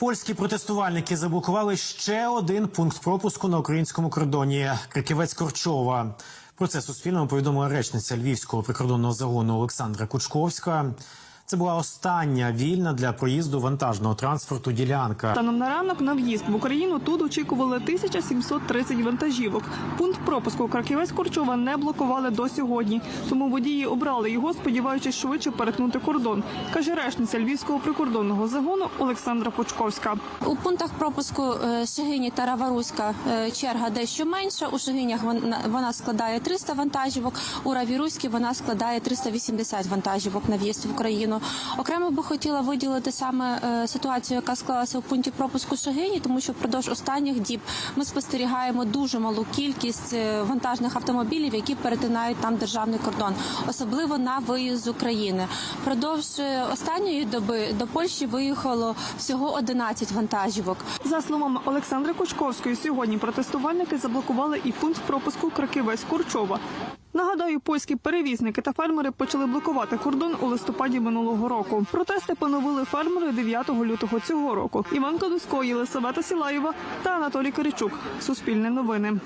Польські протестувальники заблокували ще один пункт пропуску на українському кордоні Криківець Корчова. Про це Суспільному повідомила речниця Львівського прикордонного загону Олександра Кучковська. Це була остання вільна для проїзду вантажного транспорту ділянка. Станом на ранок на в'їзд в Україну тут очікували 1730 вантажівок. Пункт пропуску Краківець Корчова не блокували до сьогодні. Тому водії обрали його, сподіваючись швидше перетнути кордон, каже речниця Львівського прикордонного загону Олександра Кучковська. У пунктах пропуску е, Шигині та Раваруська е, черга дещо менша. У Шигинях вона, вона складає 300 вантажівок, у Равіруській вона складає 380 вантажівок на в'їзд в Україну. Окремо би хотіла виділити саме е, ситуацію, яка склалася у пункті пропуску Шигині, тому що впродовж останніх діб ми спостерігаємо дуже малу кількість е, вантажних автомобілів, які перетинають там державний кордон, особливо на виїзд з України. Впродовж е, останньої доби до Польщі виїхало всього 11 вантажівок. За словами Олександри Кучковської, сьогодні протестувальники заблокували і пункт пропуску Краківець Корчова. Нагадаю, польські перевізники та фермери почали блокувати кордон у листопаді минулого року. Протести поновили фермери 9 лютого цього року. Іван Кадусько, Єлисавета Сілаєва та Анатолій Киричук. Суспільне новини.